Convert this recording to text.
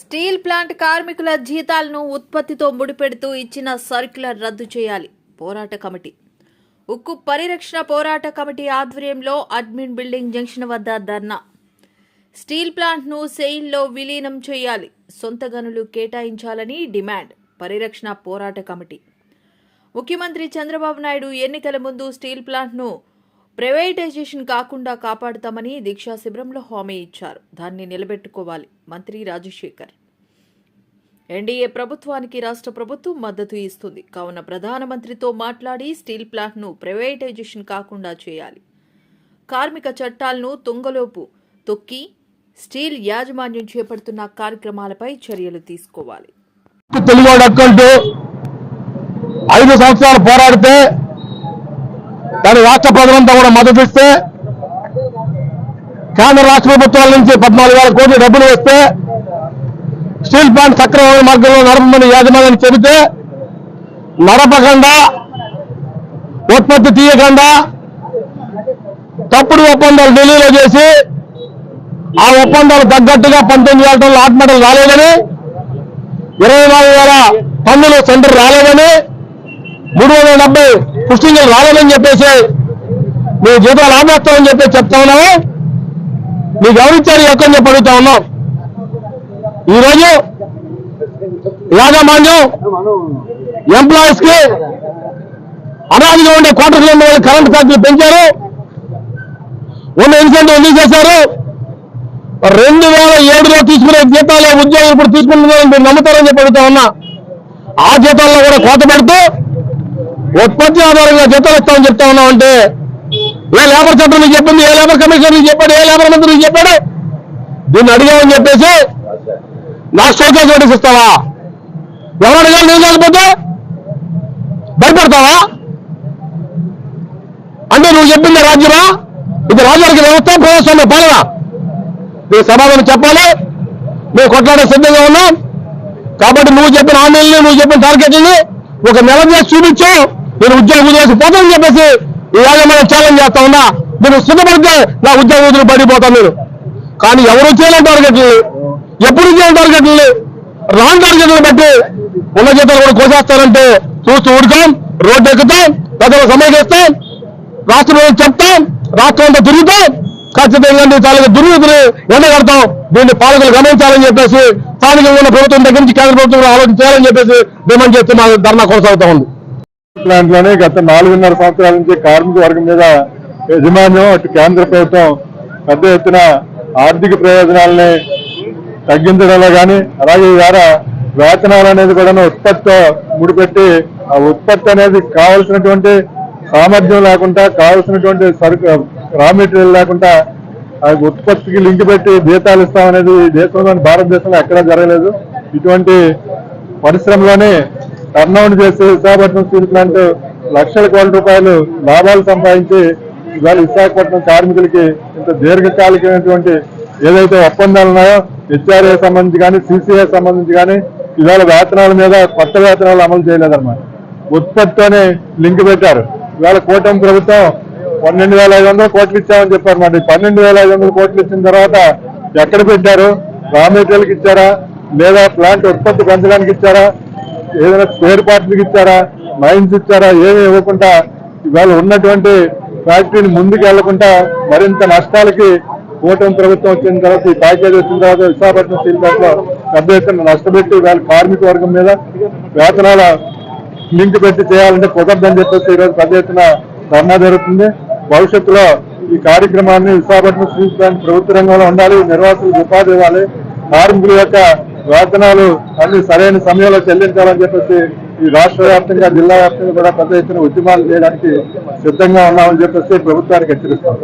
Steel plant కార్మికుల జీతాలను ఉత్పత్తితో ముడిపెడుతూ ఇచ్చిన సర్క్యులర్ రద్దు చేయాలి. పోరాట కమిటీ. ఉక్కు పరిరక్షణ పోరాట కమిటీ ఆధ్వర్యంలో అడ్మిన్ బిల్డింగ్ జంక్షన్ వద్ద ధర్నా. స్టీల్ ప్లాంట్ను సెయిల్లో విలీనం చేయాలి. సొంత గనులు కేటాయించాలని డిమాండ్. పరిరక్షణ పోరాట కమిటీ. ముఖ్యమంత్రి చంద్రబాబు నాయుడు ఎన్నికల ముందు స్టీల్ ప్లాంట్ను ప్రైవేటైజేషన్ కాకుండా కాపాడుతామని దీక్షా శిబిరంలో హామీ ఇచ్చారు. దాన్ని నిలబెట్టుకోవాలి. మంత్రి రాజశేఖర్. ఎన్డీఏ ప్రభుత్వానికి రాష్ట్ర ప్రభుత్వం మద్దతు ఇస్తుంది. కావున ప్రధానమంత్రితో మాట్లాడి స్టీల్ ప్లాంట్ను ప్రైవేటైజేషన్ కాకుండా చేయాలి. కార్మిక చట్టాలను తుంగలోపు తొక్కి స్టీల్ యాజమాన్యం చేపడుతున్న కార్యక్రమాలపై చర్యలు తీసుకోవాలి. ఐదు సంవత్సరాలు పోరాడితే దాని రాష్ట్ర ప్రజలంతా కూడా మద్దతు ఇస్తే కేంద్ర రాష్ట్ర ప్రభుత్వాల నుంచి పద్నాలుగు వేల కోట్లు డబ్బులు వస్తే స్టీల్ ప్లాంట్ సక్రమమైన మార్గంలో నడపమని యాజమాన్యం చెబితే నడపకుండా ఉత్పత్తి తీయకుండా తప్పుడు ఒప్పందాలు ఢిల్లీలో చేసి ఆ ఒప్పందాలు తగ్గట్టుగా పంతొమ్మిది వేల టన్నులు ఆత్మటలు రాలేదని ఇరవై నాలుగు వేల టన్నులు సెంటర్ రాలేదని మూడు వందల డెబ్బై పుష్టింగ్లు రావాలని చెప్పేసి మీ జీతాలు ఆపేస్తామని చెప్పి చెప్తా ఉన్నాము మీకు ఎవరిచ్చారు ఎక్కడ చెప్పి అడుగుతా ఉన్నాం. ఈరోజు యాజమాన్యం ఎంప్లాయీస్కి అనాదిగా ఉండే కోటర్లో ఉన్న వాళ్ళు కరెంట్ ఛార్జీలు పెంచారు. ఉన్న ఇన్సెంటివ్ ఎందుకు చేశారు? రెండు వేల ఏడులో తీసుకునే జీతాలు ఉద్యోగులు ఇప్పుడు తీసుకుంటున్నారని మీరు నమ్ముతారని చెప్పి అడుగుతా ఉన్నా. ఆ జీతాల్లో కూడా కోత పెడుతూ ఉత్పత్తి ఆధారంగా జీతాలు ఇస్తామని చెప్తా ఉన్నామంటే ఏ లేబర్ చట్టం నీకు చెప్పింది ఏ లేబర్ కమిషన్ నీకు చెప్పాడు ఏ లేబర్ మంత్రి నీకు చెప్పాడు? దీన్ని అడిగామని చెప్పేసి నా స్టోకేజ్ నోటీస్ ఇస్తావా? ఎవరు అడిగారు? నేను లేకపోతే భయపడతావా? అంటే నువ్వు చెప్పింది రాజ్యమా? ఇది రాజ్యానికి వ్యవస్థ ప్రజాస్వామ్య పాలన. నువ్వు సమాధానం చెప్పాలి. మేము కొట్లాడే సిద్ధంగా ఉన్నాం. కాబట్టి నువ్వు చెప్పిన హామీల్ని నువ్వు చెప్పిన టార్గెట్ని ఒక నెల చేసి చూపించు నేను ఉద్యోగ వదిలేసి పోతానని చెప్పేసి ఈ యాజమాన్యం ఛాలెంజ్ చేస్తా ఉన్నా మీరు సిద్ధపడితే నా ఉద్యోగ వదిలి పడిపోతాను మీరు కానీ ఎవరు చేయలేని టార్గెట్లు ఎప్పుడు చేయని టార్గెట్లు రాంగ్ టార్గెట్లు బట్టి ఉన్న జీతాలు కూడా కోసేస్తారంటే చూస్తూ ఊరుతాం రోడ్డు ఎక్కుతాం ప్రజలు సమయకేస్తాం రాష్ట్ర ప్రజలకు చెప్తాం రాష్ట్రం అంతా తిరుగుతాం ఖచ్చితంగా నీ తాలూకు దుర్నీతిని ఎండగడతాం దీన్ని పాలకులు గమనించాలని చెప్పేసి స్థానికంగా ఉన్న ప్రభుత్వం దగ్గర నుంచి కేంద్ర ప్రభుత్వం కూడా ఆలోచన చేయాలని చెప్పేసి డిమాండ్ చేస్తూ మా ధర్నా కొనసాగుతా ఉంది. ప్లాంట్లోనే గత నాలుగున్నర సంవత్సరాల నుంచి కార్మిక వర్గం మీద యజమాన్యం అటు కేంద్ర ప్రభుత్వం పెద్ద ఎత్తున ఆర్థిక ప్రయోజనాలని తగ్గించడంలో కానీ అలాగే ద్వారా వేతనాలు అనేది కూడా ఉత్పత్తితో ముడిపెట్టి ఆ ఉత్పత్తి అనేది కావలసినటువంటి సామర్థ్యం లేకుండా కావలసినటువంటి సరుకు రా మెటీరియల్ లేకుండా ఆ ఉత్పత్తికి లింక్ పెట్టి జీతాలు ఇస్తామనేది దేశంలోని భారతదేశంలో ఎక్కడా జరగలేదు. ఇటువంటి పరిశ్రమలోనే టర్నౌట్ చేసి విశాఖపట్నం స్టీల్ ప్లాంట్ లక్షల కోట్ల రూపాయలు లాభాలు సంపాదించి ఇవాళ విశాఖపట్నం కార్మికులకి ఇంత దీర్ఘకాలికమైనటువంటి ఏదైతే ఒప్పందాలు ఉన్నాయో హెచ్ఆర్ఏ సంబంధించి కానీ సిసిఏ సంబంధించి కానీ ఇవాళ వేతనాల మీద కొత్త వేతనాలు అమలు చేయలేదన్నమాట. ఉత్పత్తితోనే లింక్ పెట్టారు. ఇవాళ కూటమి ప్రభుత్వం పన్నెండు వేల ఐదు వందల కోట్లు ఇచ్చామని చెప్పారు మరి పన్నెండు వేల ఐదు వందల కోట్లు ఇచ్చిన తర్వాత ఎక్కడ పెట్టారు? రా మెటీరియల్కి ఇచ్చారా? లేదా ప్లాంట్ ఉత్పత్తి పెంచడానికి ఇచ్చారా? ఏదైనా స్పేర్ పార్టీలకు ఇచ్చారా? మైన్స్ ఇచ్చారా? ఏమీ ఇవ్వకుండా ఇవాళ ఉన్నటువంటి ఫ్యాక్టరీని ముందుకు వెళ్ళకుండా మరింత నష్టాలకి కూటమి ప్రభుత్వం వచ్చిన తర్వాత ఈ ప్యాకేజ్ వచ్చిన తర్వాత విశాఖపట్నం స్టీల్ ప్లాంట్లో పెద్ద ఎత్తున నష్టపెట్టి వాళ్ళ కార్మిక వర్గం మీద వేతనాల లింక్ పెట్టి చేయాలంటే కుదరదని చెప్పేసి ఈరోజు పెద్ద ఎత్తున ధర్నా జరుగుతుంది. భవిష్యత్తులో ఈ కార్యక్రమాన్ని విశాఖపట్నం స్టీల్ ప్లాంట్ ప్రభుత్వ రంగంలో ఉండాలి నిర్వాసులకు ఉపాధి ఇవ్వాలి. కార్మికుల యొక్క వేతనాలు అన్ని సరైన సమయంలో చెల్లించాలని చెప్పేసి ఈ రాష్ట్ర వ్యాప్తంగా జిల్లా వ్యాప్తంగా కూడా పెద్ద ఎత్తున ఉద్యమాలు చేయడానికి సిద్ధంగా ఉన్నామని చెప్పేసి ప్రభుత్వానికి హెచ్చరిస్తాం.